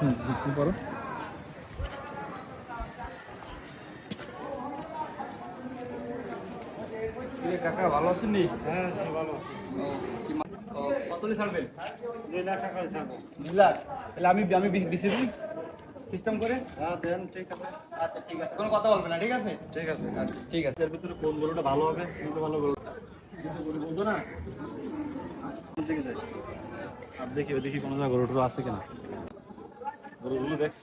হুম বিক্রি করো। কাকা ভালো আছেন নি? হ্যাঁ ভালো আছি। কত ছাড়বেন? দুই লাখ টাকা ছাড়বো। দুই লাখ? তাহলে আমি আমি বেশি দিই সিস্টেম করে? হ্যাঁ দেন ঠিক আছে। আচ্ছা ঠিক আছে। কোনো কথা বলবে না ঠিক আছে? ঠিক আছে আচ্ছা ঠিক আছে। এর ভিতরে কোন গরুটা ভালো হবে কোনটা ভালো গরু? গরু না? দেখে যাই। আর দেখি দেখি কোনো জায়গায় গরু টরু আছে কিনা। গরুগুলো দেখছ?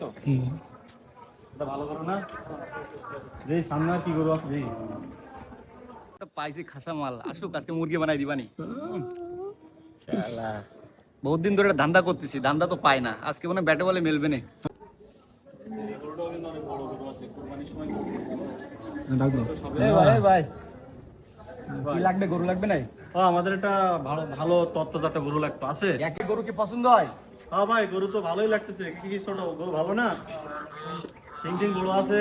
এটা ভালো গরু না? দেখি সামনে কি গরু আছে পাইছি খাসা মাল। আসুক আজকে মুরগি বানাই দিবানি। শালা। বহুত দিন ধরে ধান্দা করতেছি ধান্দা তো পাই না। আজকে মনে ব্যাটে বলে মেলবে না। লাগবে গরু লাগবে নাই? আমাদের একটা ভালো ভালো তত্ত্বজাত গরু লাগতো আছে? একে গরু কি পছন্দ হয়? হ্যাঁ ভাই গরু তো ভালোই লাগতেছে। কি কি ছোট গরু ভালো না? সিং টিং গরু আছে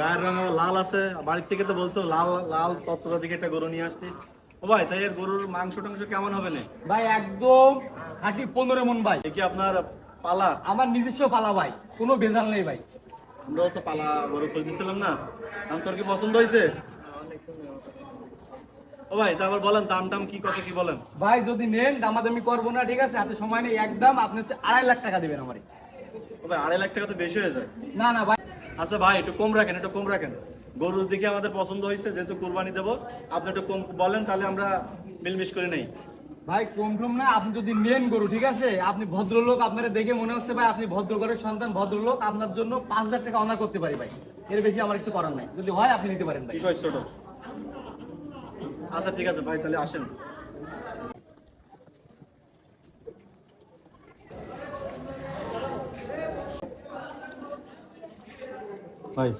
গায়ের রঙ লাল আছে। বাড়ির থেকে তো বলছো লাল লাল তত্ত্বতা থেকে একটা গরু নিয়ে আসতে ও ভাই তাই এর গরুর মাংস টাংস কেমন হবে না? ভাই একদম খাঁটি পনেরো মন ভাই। এ কি আপনার পালা? আমার নিজস্ব পালা ভাই। কোনো বেজাল নেই ভাই। আমরাও তো পালা গরু খুঁজতেছিলাম না। তোর কি পছন্দ হয়েছে? ও ভাই তারপর বলেন দাম টাম কি কত কি বলেন? ভাই যদি নেন দামাদামি করব না ঠিক আছে? হাতে সময় নেই একদম আপনি হচ্ছে আড়াই লাখ টাকা দেবেন আমারে। ও ভাই আড়াই লাখ টাকা তো বেশি হয়ে যায়। না না ভাই। আচ্ছা ভাই একটু কম রাখেন একটু কম রাখেন। গরু দেখে আমাদের পছন্দ হয়েছে যেহেতু কুরবানি দেবো। আপনি একটু কম বলেন তাহলে আমরা মিলমিশ করে নেই। ভাই কম টম না আপনি যদি নেন গরু ঠিক আছে? আপনি ভদ্রলোক আপনারা দেখে মনে হচ্ছে ভাই আপনি ভদ্র ঘরের সন্তান ভদ্রলোক আপনার জন্য পাঁচ হাজার টাকা অনার করতে পারি ভাই। এর বেশি আমার কিছু করার নাই। যদি হয় আপনি নিতে পারেন ভাই। ছোট? আচ্ছা ঠিক আছে ভাই তাহলে আসেন। ভাই।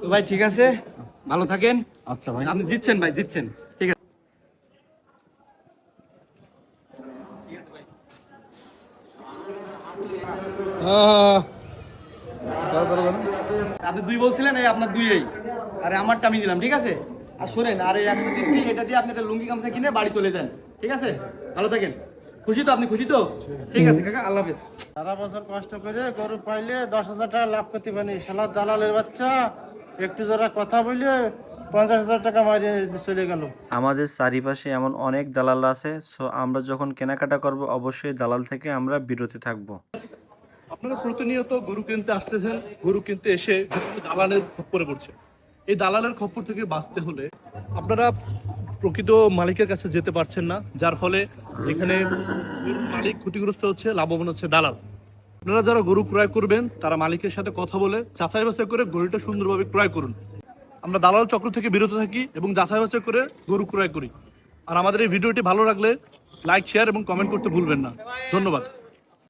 তো ভাই ঠিক আছে? ভালো থাকেন? আচ্ছা ভাই। আপনি জিতছেন ভাই জিতছেন। ঠিক আছে। আপনি দুই বলছিলেন এই আপনার দুইই আরে আমারটা আমি দিলাম ঠিক আছে? আর শোনেন আরে একশো দিচ্ছি এটা দিয়ে আপনি একটা লুঙ্গি গামছা কিনে বাড়ি চলে যান ঠিক আছে? ভালো থাকেন। খুশি তো আপনি? খুশি তো? ঠিক আছে কাকা আল্লাহ হাফেজ। সারা বছর কষ্ট করে গরু পাইলে দশ হাজার টাকা লাভ করতে পারি। শালা দালালের বাচ্চা একটু যারা কথা বললে পঞ্চাশ হাজার টাকা মারিয়ে চলে গেল। আমাদের চারিপাশে এমন অনেক দালাল আছে সো আমরা যখন কেনাকাটা করব অবশ্যই দালাল থেকে আমরা বিরতি থাকব। আপনারা প্রতিনিয়ত গরু কিনতে আসতেছেন গরু কিনতে এসে দালালের খপ্পরে পড়ছে। এই দালালের খপ্পর থেকে বাঁচতে হলে আপনারা প্রকৃত মালিকের কাছে যেতে পারছেন না, যার ফলে এখানে মালিক ক্ষতিগ্রস্ত হচ্ছে, লাভবান হচ্ছে দালাল। আপনারা যারা গরু ক্রয় করবেন, তারা মালিকের সাথে কথা বলে, যাচাই বাছাই করে গরুটা সুন্দরভাবে ক্রয় করুন। আমরা দালাল চক্র থেকে বিরত থাকি এবং যাচাই বাছাই করে গরু ক্রয় করি। আর আমাদের এই ভিডিওটি ভালো লাগলে লাইক, শেয়ার এবং কমেন্ট করতে ভুলবেন না। ধন্যবাদ।